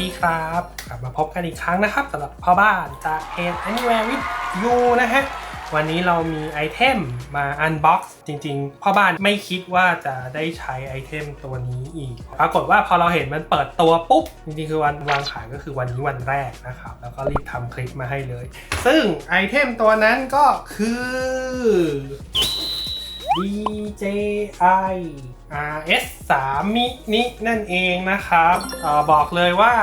ดีครับกลับมาพบกันอีกครั้งนะครับสำหรับพ่อบ้านจากเพจ Anywhere with You นะฮะ วันนี้เรามีไอเทมมาอันบ็อกซ์จริงๆ พ่อบ้านไม่คิดว่าจะได้ใช้ไอเทมตัวนี้อีก ปรากฏว่าพอเราเห็นมันเปิดตัวปุ๊บ จริงๆ คือวันวางขายก็คือวันนี้วันแรกนะครับ แล้วก็รีบทำคลิปมาให้เลย ซึ่งไอเทมตัวนั้นก็คือ DJI RS 3 mini นั่นเองนะครับออบอกเลยว่า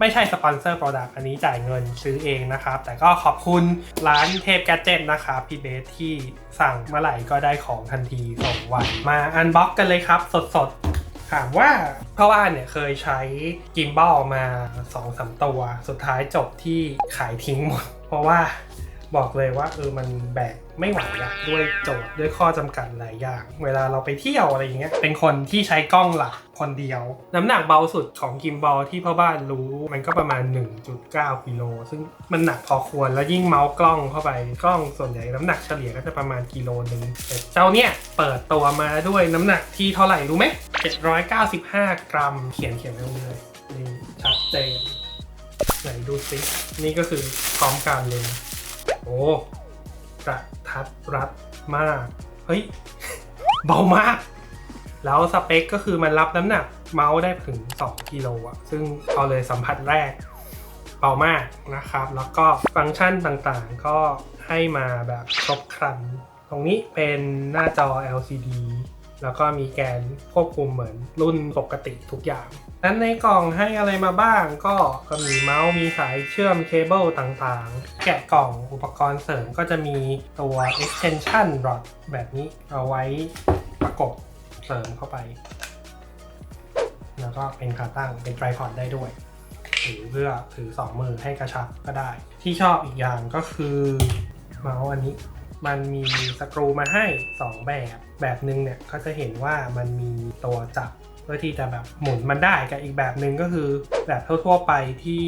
ไม่ใช่สปอนเซอร์ Product อันนี้จ่ายเงินซื้อเองนะครับ แต่ก็ขอบคุณร้านเทพแกจ e t นะครับพี่เบสที่สั่งเมื่อไหร่ก็ได้ของทันทีส่งไวมาอันบ็อกกันเลยครับ สดๆถามว่าเพราะว่าเนี่ยเคยใช้กิมบอลมา2อสตัว สุดท้ายจบที่ขายทิ้งหมด เพราะว่า บอกเลยว่าเออมันแบกไม่ไหวอะด้วยโจทย์ด้วยข้อจำกัดหลายอย่าง เวลาเราไปเที่ยวอะไรอย่างเงี้ยเป็นคนที่ใช้กล้องหลักคนเดียว น้ำหนักเบาสุดของกิมบอลที่พ่อบ้านรู้มันก็ประมาณ 1.9กิโลซึ่งมันหนักพอควรแล้วยิ่งเมาส์กล้องเข้าไปกล้องส่วนใหญ่น้ำหนักเฉลี่ยก็จะประมาณกิโลนึงแต่เจ้าเนี่ยเปิดตัวมาด้วยน้ำหนักที่เท่าไหร่รู้ไหม795 กรัม เขียนเขียนไว้ตรงเลยนี่ชัดเจนไหนดูซินี่ก็คือพร้อมกันเลย กระทัดรัดมาก เฮ้ย เบามาก แล้วสเปคก็คือมันรับน้ำหนักเมาส์ได้ถึง 2กิโลอะซึ่งเอาเลยสัมผัสแรกเบามากนะครับ แล้วก็ฟังก์ชันต่างๆก็ให้มาแบบครบครัน ตรงนี้เป็นหน้าจอ LCD แล้วก็มีแกนควบคุมเหมือนรุ่นปกติทุกอย่าง นั้นในกล่องให้อะไรมาบ้างก็ก็มีเมาส์มีสายเชื่อมเคเบิลต่างๆ แกะกล่องอุปกรณ์เสริมก็จะมีตัว extension rod แบบนี้เอาไว้ประกบเสริมเข้าไป แล้วก็เป็นขาตั้งเป็นไตรพอดได้ด้วยหรือเพื่อถือ2มือให้กระชับก็ได้ ที่ชอบอีกอย่างก็คือเมาส์อันนี้ มันมีสกรูมาให้ 2 แบบ แบบหนึ่งเนี่ยก็จะเห็นว่ามันมีตัวจับเพื่อที่จะแบบหมุนมันได้กับอีกแบบหนึ่งก็คือ แบบทั่วๆไปที่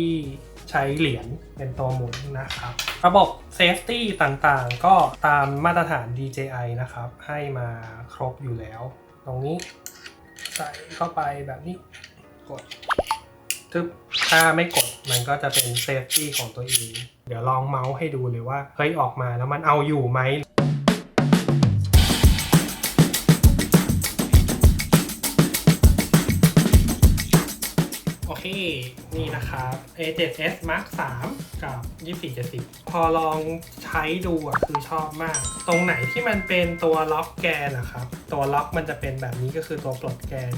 ใช้เหรียญเป็นตัวหมุนนะครับ ระบบเซฟตี้ต่างๆ ก็ตามมาตรฐาน DJI นะครับ ให้มาครบอยู่แล้ว ตรงนี้ใส่เข้าไปแบบนี้กด ทึบถ้าไม่กดมันก็จะเป็นเซฟตี้ของตัวเองเดี๋ยวลองเมาส์ให้ดูเลยว่าเฮ้ยออกมาแล้วมันเอาอยู่ไหมโอเคนี่นะครับ A7S Mark 3 กับ 2470 พอลองใช้ดูอะคือชอบมาก ตรงไหนที่มันเป็นตัวล็อกแกนนะครับ ตัวล็อกมันจะเป็นแบบนี้ก็คือตัวปลดแกน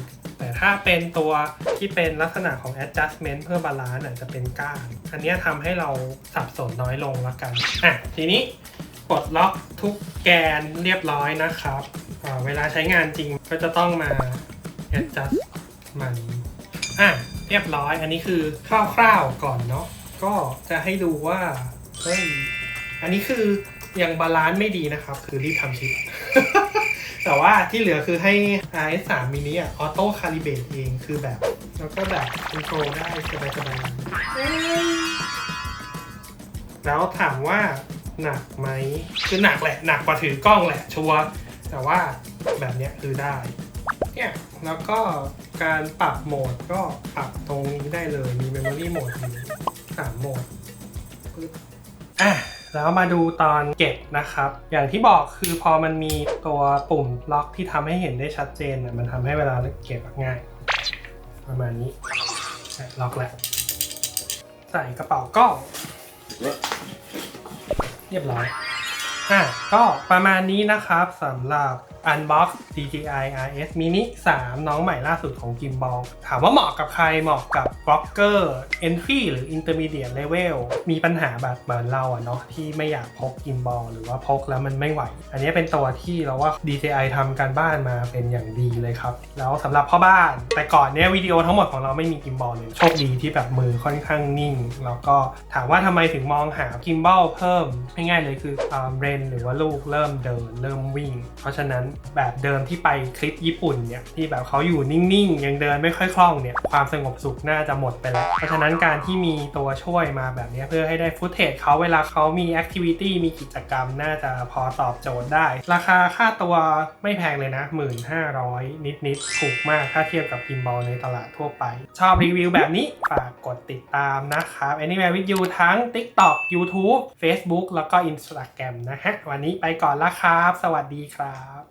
แต่ถ้าเป็นตัวที่เป็นลักษณะของ adjustment เพื่อบาลานซ์จะเป็นก้านอันนี้ทำให้เราสับสนน้อยลงละกันอะทีนี้ปลดล็อกทุกแกนเรียบร้อยนะครับ เวลาใช้งานจริงก็จะต้องมา adjust มันอะเรียบร้อย อันนี้คือคร่าวๆก่อนเนาะก็จะให้ดูว่าเฮ้ยอันนี้คือยังบาลานซ์ไม่ดีนะครับ คือรีบทำชิป แต่ว่าที่เหลือคือให้ RS 3 mini อะออโต้คาลิเบตเองคือแบบ แล้วก็แบบคอนโทรลได้สบายๆเอ้ยแล้วถามว่าหนักไหมคือหนักแหละ หนักกว่าถือกล้องแหละชัวร์แต่ว่าแบบเนี้ยคือได้ เนี่ย แล้วก็การปรับโหมดก็ปรับตรงนี้ได้เลยมี Memory Mode อยู่สามโหมดอะ แล้วมาดูตอนเก็บนะครับ อย่างที่บอกคือพอมันมีตัวปุ่มล็อกที่ทำให้เห็นได้ชัดเจนน่ยมันทำให้เวลาเก็บง่าย ประมาณนี้อะล็อกแล้ว ใส่กระเป๋ากล้องเรียบร้อยอะก็ประมาณนี้นะครับสำหรับ Unbox DJI RS Mini 3 น้องใหม่ล่าสุดของ Gimbal ถามว่าเหมาะกับใครเหมาะกับ b l o g g e r Entry หรือ Intermediate Level มีปัญหาแบบเหมือนเราอะเนาะที่ไม่อยากพก Gimbal หรือว่าพกแล้วมันไม่ไหว อันนี้เป็นตัวที่เราว่า DJI ทำการบ้านมาเป็นอย่างดีเลยครับ แล้วสำหรับพ่อบ้าน แต่ก่อนเนี้ยวิดีโอทั้งหมดของเราไม่มี Gimbal เลยโชคดีที่แบบมือค่อนข้างนิ่ง แล้วก็ถามว่าทำไมถึงมองหา Gimbal เพิ่มง่ายๆเลยคือเรนหรือว่าลูกเริ่มเดินเริ่มวิ่ง เพราะฉะนั้นแบบเดิมที่ไปคลิปญี่ปุ่นเนี่ยที่แบบเขาอยู่นิ่งๆ ยังเดินไม่ค่อยคล่องเนี่ยความสงบสุขน่าจะหมดไปแล้ว เพราะฉะนั้นการที่มีตัวช่วยมาแบบนี้เพื่อให้ได้ฟุตเทจเขาเวลาเขามีแอคทิวิตี้มีกิจกรรมน่าจะพอตอบโจทย์ได้ ราคาค่าตัวไม่แพงเลยนะ 1,500 นิดๆถูกมากถ้าเทียบกับกิมบอลในตลาดทั่วไป ชอบรีวิวแบบนี้ฝากกดติดตามนะครับ Anywhere with you ทั้ง TikTok YouTube Facebook แล้วก็ Instagram นะฮะ วันนี้ไปก่อนละครับ สวัสดีครับ